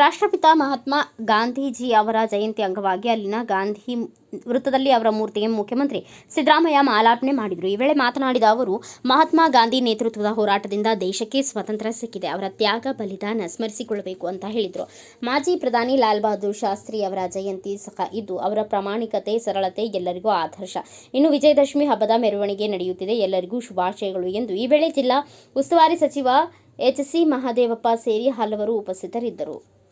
ರಾಷ್ಟ್ರಪಿತ ಮಹಾತ್ಮ ಗಾಂಧೀಜಿ ಅವರ ಜಯಂತಿ ಅಂಗವಾಗಿ ಅಲ್ಲಿನ ಗಾಂಧಿ ವೃತ್ತದಲ್ಲಿ ಅವರ ಮೂರ್ತಿಗೆ ಮುಖ್ಯಮಂತ್ರಿ ಸಿದ್ದರಾಮಯ್ಯ ಮಾಲಾರ್ಪಣೆ ಮಾಡಿದರು. ಈ ವೇಳೆ ಮಾತನಾಡಿದ ಅವರು, ಮಹಾತ್ಮ ಗಾಂಧಿ ನೇತೃತ್ವದ ಹೋರಾಟದಿಂದ ದೇಶಕ್ಕೆ ಸ್ವಾತಂತ್ರ್ಯ ಸಿಕ್ಕಿದೆ. ಅವರ ತ್ಯಾಗ, ಬಲಿದಾನ ಸ್ಮರಿಸಿಕೊಳ್ಳಬೇಕು ಅಂತ ಹೇಳಿದರು. ಮಾಜಿ ಪ್ರಧಾನಿ ಲಾಲ್ ಬಹದ್ದೂರ್ ಶಾಸ್ತ್ರಿ ಅವರ ಜಯಂತಿ ಸಹ ಇದ್ದು, ಅವರ ಪ್ರಾಮಾಣಿಕತೆ, ಸರಳತೆ ಎಲ್ಲರಿಗೂ ಆದರ್ಶ. ಇನ್ನು ವಿಜಯದಶಮಿ ಹಬ್ಬದ ಮೆರವಣಿಗೆ ನಡೆಯುತ್ತಿದೆ. ಎಲ್ಲರಿಗೂ ಶುಭಾಶಯಗಳು ಎಂದು ಈ ವೇಳೆ ಜಿಲ್ಲಾ ಉಸ್ತುವಾರಿ ಸಚಿವ ಎಚ್ ಸಿ ಮಹಾದೇವಪ್ಪ ಸೇರಿ ಹಲವರು ಉಪಸ್ಥಿತರಿದ್ದರು.